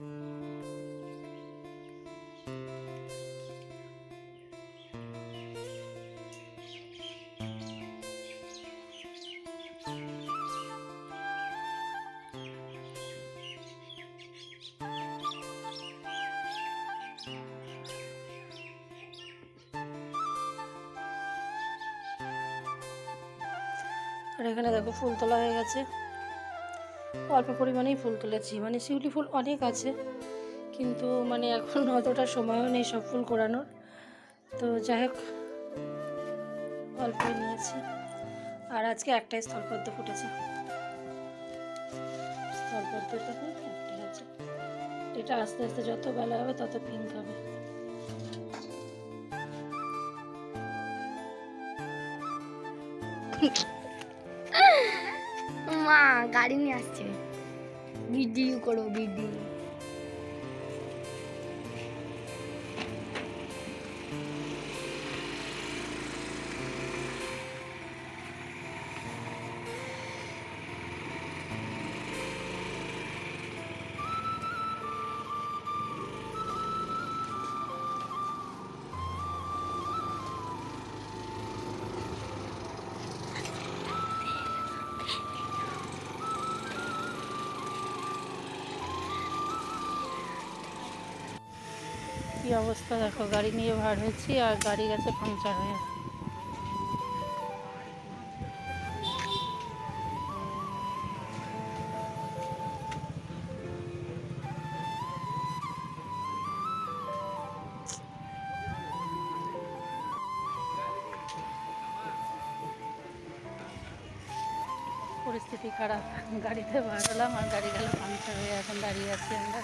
আর এখানে দেখো ফুল তোলা হয়ে গেছে। অল্প পরিমাণেই ফুল তুলেছি। মানে শিউলি ফুল অনেক আছে, কিন্তু মানে এখন অতটা সময়ও নেই সব ফুল কোরানোর। তো যাই হোক, অল্পই নিয়েছি। আর আজকে একটাই স্থলপদ্ম ফুটেছে। স্থলপদ্মটা এটা আস্তে আস্তে যত বেলা হবে তত পিঙ্ক হবে। গাড়ি নিয়ে আসছে। ভিডিও করো ভিডিও। কি অবস্থা, দেখো, গাড়ি নিয়ে ভার হয়েছি আর গাড়ি গেছে পাংচার হয়ে। পরিস্থিতি খারাপ, গাড়িতে ভার হলাম আর গাড়ি গেল পাংচার হয়ে, এখন দাঁড়িয়ে আছি আমরা।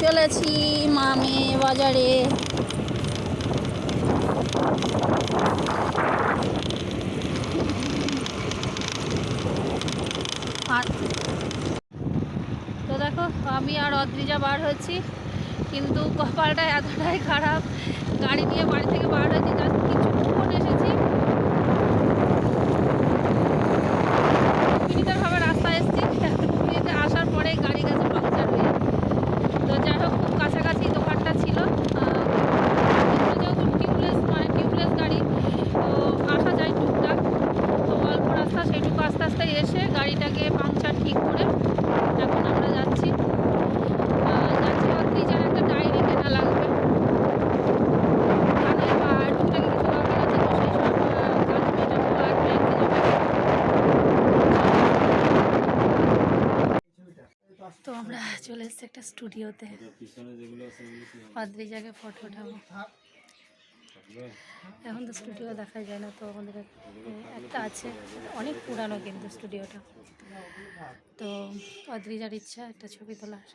চলেছি মামে বাজারে। তো দেখো, আমি আর অদ্রিজা বার হচ্ছি কিন্তু কপালটা এতটাই খারাপ, গাড়ি নিয়ে বাড়ি থেকে বার হয়েছি জাস্ট কিছুক্ষণ এসেছি মিনিটেরভাবে রাস্তায় এসেছি মিনিটে আসার পরেই গাড়ি গেছে পাংচার হয়ে তো যাই হোক খুব কাছাকাছি দোকানটা ছিল আহ, যেহেতু টিউবলেস মানে টিউবলেস গাড়ি তো আসা যায় টুকটাক তো অল্প রাস্তা সেইটুকু আস্তে আস্তে এসে গাড়িটাকে পাংচার ঠিক করে এখন আমরা যাচ্ছি আহ, যাচ্ছি অদ্রিজার একটা ডায়েরি কেনা লাগবে মানে আর টুকটাক কিছু দরকার আছে তো সেই সব আহ, কাজ মেটাবো আর ব্যাংকে জমা তো আমরা চলে এসেছি একটা স্টুডিওতে। অদ্রিজাকে ফটো উঠাবো। এখন তো স্টুডিও দেখা যায় না, তো আমাদের একটা আছে, অনেক পুরানো কিন্তু স্টুডিওটা তো অদ্রিজার ইচ্ছা একটা ছবি তোলার।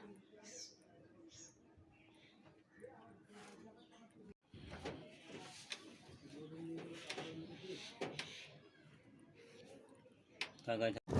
তুই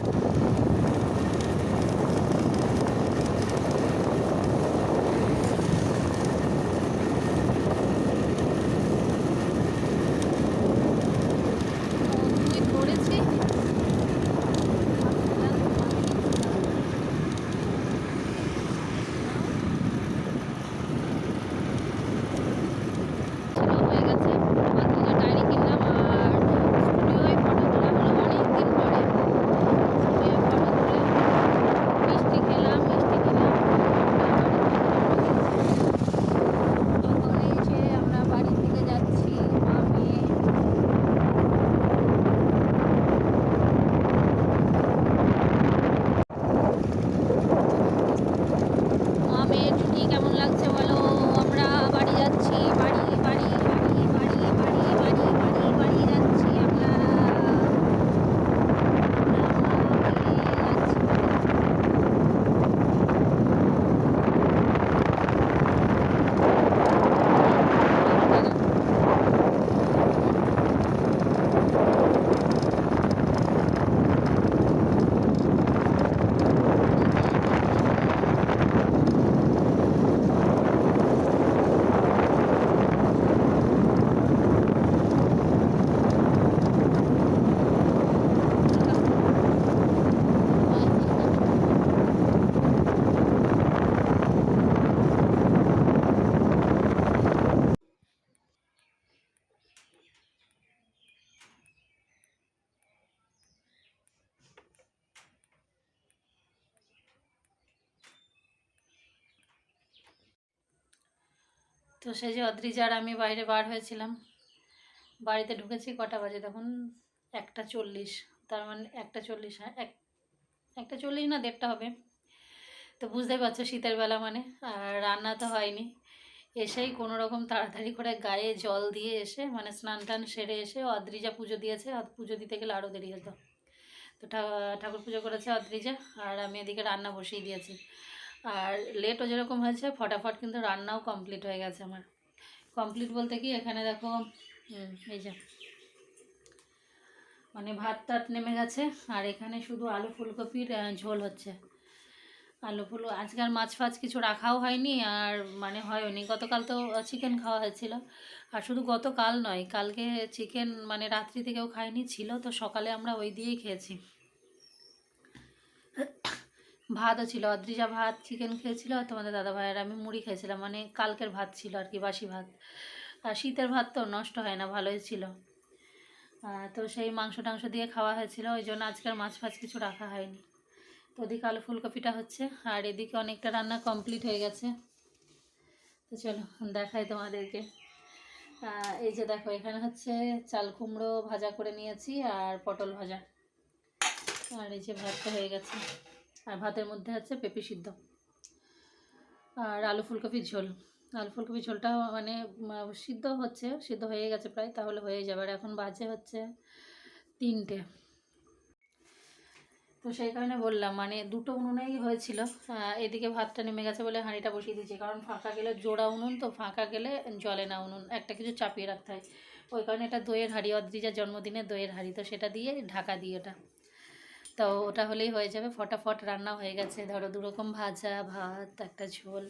তো সেই যে অদ্রিজার আমি বাইরে বার হয়েছিলাম, বাড়িতে ঢুকেছি কটা বাজে তখন? একটা চল্লিশ, তার মানে একটা চল্লিশ হ্যাঁ এক, একটা চল্লিশ না দেড়টা হবে। তো বুঝতেই পারছ শীতের বেলা মানে আর রান্না তো হয়নি। এসেই কোনো রকম তাড়াতাড়ি করে গায়ে জল দিয়ে এসে মানে স্নান টান সেরে এসে অদ্রিজা পুজো দিয়েছে পুজো দিতে গেলে আরও দেরি হতো। তো ঠাকুর পুজো করেছে অদ্রিজা, আর আমি এদিকে রান্না বসিয়ে দিয়েছি। আর লেটও যেরকম হয়েছে, ফটাফট কিন্তু রান্নাও কমপ্লিট হয়ে গেছে আমার। কমপ্লিট বলতে কি, এখানে দেখো এই যে মানে ভাত টাত নেমে গেছে, আর এখানে শুধু আলু ফুলকপির ঝোল হচ্ছে। আলু ফুল, আজকে আর মাছ ফাছ কিছু রাখাও হয়নি, আর মানে হয়নি। গতকাল তো চিকেন খাওয়া হয়েছিল। আর শুধু গতকাল নয়, কালকে চিকেন মানে রাত্রি থেকেও খাইনি ছিল তো সকালে আমরা ওই দিয়েই খেয়েছি। ভাতও ছিল, অদ্রিজা ভাত চিকেন খেয়েছিল আর তোমাদের দাদা ভাইয়ের আমি মুড়ি খেয়েছিলাম মানে কালকের ভাত ছিল আর কি, বাসি ভাত। আর শীতের ভাত তো নষ্ট হয় না, ভালোই ছিল। তো সেই মাংস টাংস দিয়ে খাওয়া হয়েছিল, ওই জন্য আজকের মাছ ফাছ কিছু রাখা হয়নি। তো ওদিকে আলু ফুলকপিটা হচ্ছে, আর এদিকে অনেকটা রান্না কমপ্লিট হয়ে গেছে। তো চলো, দেখাই তোমাদেরকে। এই যে দেখো, এখানে হচ্ছে চাল কুমড়ো ভাজা করে নিয়েছি আর পটল ভাজা। আর এই যে ভাতটা হয়ে গেছে। আর ভাতের মধ্যে আছে পেঁপে সিদ্ধ আর আলু ফুলকপির ঝোল। আলু ফুলকপির ঝোলটা মানে সিদ্ধ হচ্ছে, সিদ্ধ হয়ে গেছে প্রায়, তাহলে হয়ে যাবে। আর এখন বাজে হচ্ছে তিনটে। তো সেই কারণে বললাম মানে দুটো উনুনেই হয়েছিল। এদিকে ভাতটা নেমে গেছে বলে হাঁড়িটা বসিয়ে দিয়েছি, কারণ ফাঁকা গেলে জোড়া উনুন, তো ফাঁকা গেলে জলে না উনুন, একটা কিছু চাপিয়ে রাখতে হয়। ওই কারণে এটা দইয়ের হাঁড়ি, অদ্রিজার জন্মদিনে দইয়ের হাঁড়ি, তো সেটা দিয়ে ঢাকা দিই ওটা তো ওটা হলেই হয়ে যাবে। ফটাফট রান্না হয়ে গেছে। ধরো দুরকম ভাজা, ভাত, একটা ঝোল।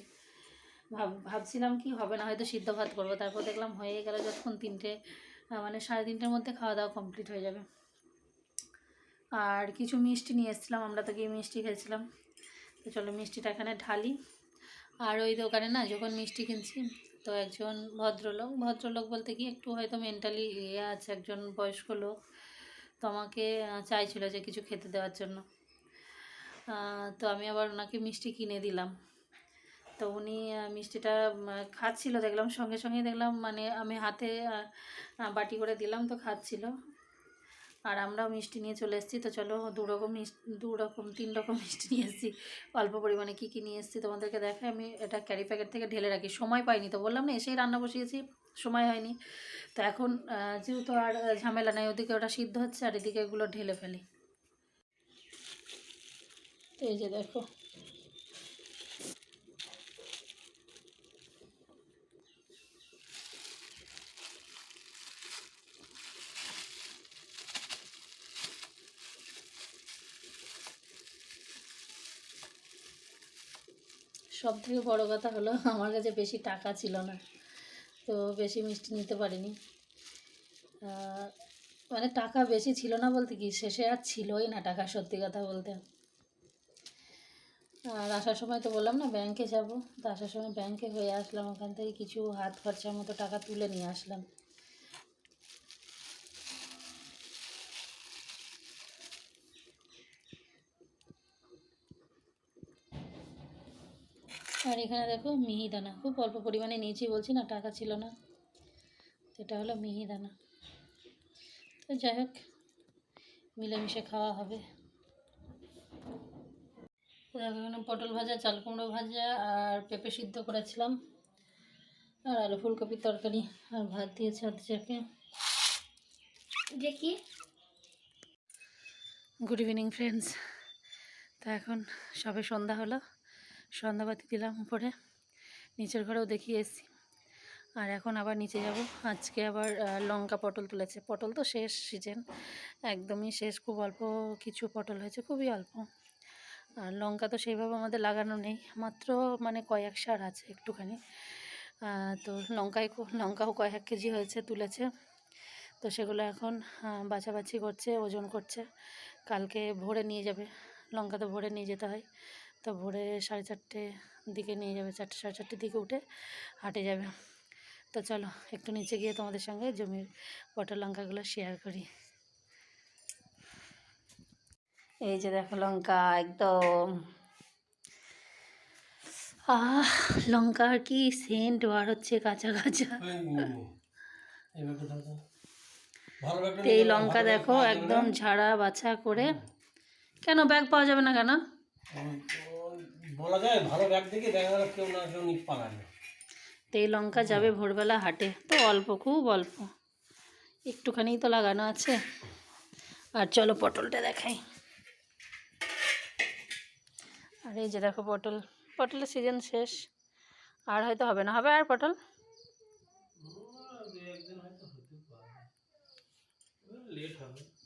ভাব, ভাবছিলাম কি হবে না, হয়তো সিদ্ধ ভাত করব। তারপর দেখলাম হয়ে গেল যখন তিনটে মানে সাড়ে তিনটের মধ্যে খাওয়া দাওয়া কমপ্লিট হয়ে যাবে। আর কিছু মিষ্টি নিয়ে এসেছিলাম, আমরা তো গিয়ে মিষ্টি খেয়েছিলাম। তো চলো মিষ্টিটা এখানে ঢালি। আর ওই দোকানে না যখন মিষ্টি কিনছি, তো একজন ভদ্রলোক ভদ্রলোক বলতে কি একটু হয়তো মেন্টালি ইয়ে আছে, একজন বয়স্ক লোক। তো আমাকে চাইছিল যে কিছু খেতে দেওয়ার জন্য। তো আমি আবার ওনাকে মিষ্টি কিনে দিলাম। তো উনি মিষ্টিটা খাচ্ছিল, দেখলাম সঙ্গে সঙ্গে দেখলাম মানে আমি হাতে বাটি করে দিলাম, তো খাচ্ছিল। আর আমরাও মিষ্টি নিয়ে চলে এসেছি, তো চলো দু রকম দু রকম তিন রকম মিষ্টি নিয়ে এসেছি। অল্প পরিমাণে কী কী নিয়ে এসেছি তোমাদেরকে দেখাই, আমি এটা ক্যারি প্যাকেট থেকে ঢেলে রাখি। সময় পাইনি তো, বললাম না, এসেই রান্না বসিয়েছি। সময় হয়নি। তো এখন যেহেতু আর ঝামেলা নাই, ওদিকে ওটা সিদ্ধ হচ্ছে আর এদিকে এগুলো ঢেলে ফেলি। এই যে দেখো। সব থেকে বড়ো কথা হলো, আমার কাছে বেশি টাকা ছিল না। তো বেশি মিষ্টি নিতে পারিনি। মানে টাকা বেশি ছিল না বলতে কি, শেষে আর ছিলই না টাকা, সত্যি কথা বলতে। আর আসার সময় তো বললাম না ব্যাংকে যাব। তো আসার সময় ব্যাংকে হয়ে আসলাম, ওখান থেকে কিছু হাত খরচার মতো টাকা তুলে নিয়ে আসলাম। আর এখানে দেখো মিহিদানা খুব অল্প পরিমাণে নিয়েছি বলছি না টাকা ছিল না। এটা হলো মিহিদানা তো যাই হোক মিলেমিশে খাওয়া হবে। দেখো এখানে পটল ভাজা চাল কুমড়ো ভাজা আর পেঁপে সিদ্ধ করেছিলাম। আর আলু ফুলকপির তরকারি আর ভাত দিয়েছে অর্ধেকে। দেখি। গুড ইভিনিং ফ্রেন্ডস তা এখন সবে সন্ধ্যা হলো। সন্ধ্যাবাতি দিলাম উপরে। নিচের ঘরেও দেখিয়ে এসেছি আর এখন আবার নিচে যাব। আজকে আবার লঙ্কা পটল তুলেছে। পটল তো শেষ সিজন একদমই শেষ। খুব অল্প কিছু পটল হয়েছে, খুবই অল্প। আর লঙ্কা তো সেইভাবে আমাদের লাগানো নেই। মাত্র মানে কয়েক সার আছে একটুখানি। তো লঙ্কায় লঙ্কাও কয়েক কেজি হয়েছে, তুলেছে। তো সেগুলো এখন বাছাবাছি করছে, ওজন করছে। কালকে ভোরে নিয়ে যাবে। লঙ্কা তো ভোরে নিয়ে যেতে হয়। তো ভোরে সাড়ে চারটে দিকে নিয়ে যাবে চারটে সাড়ে চারটের দিকে উঠে হাটে যাবে। তো চলো একটু নিচে গিয়ে তোমাদের সঙ্গে জমির পটল লঙ্কাগুলো শেয়ার করি। এই যে দেখো লঙ্কা একদম। আহ লঙ্কার কি সেন্ট বার হচ্ছে কাঁচা কাঁচা। এই লঙ্কা দেখো একদম? ঝাড়া বাছা করে। কেন ব্যাগ পাওয়া যাবে না কেন? বলা যায় ভালো ব্যাগ কেউ না কেউ তো এই লঙ্কা যাবে ভোরবেলা হাটে তো অল্প খুব অল্প। একটুখানি তো লাগানো আছে। আর চলো পটলটা দেখাই। আর এই যে দেখো পটল পটলের সিজন শেষ। আর হয়তো হবে না। হবে আর পটল? লেট হবে।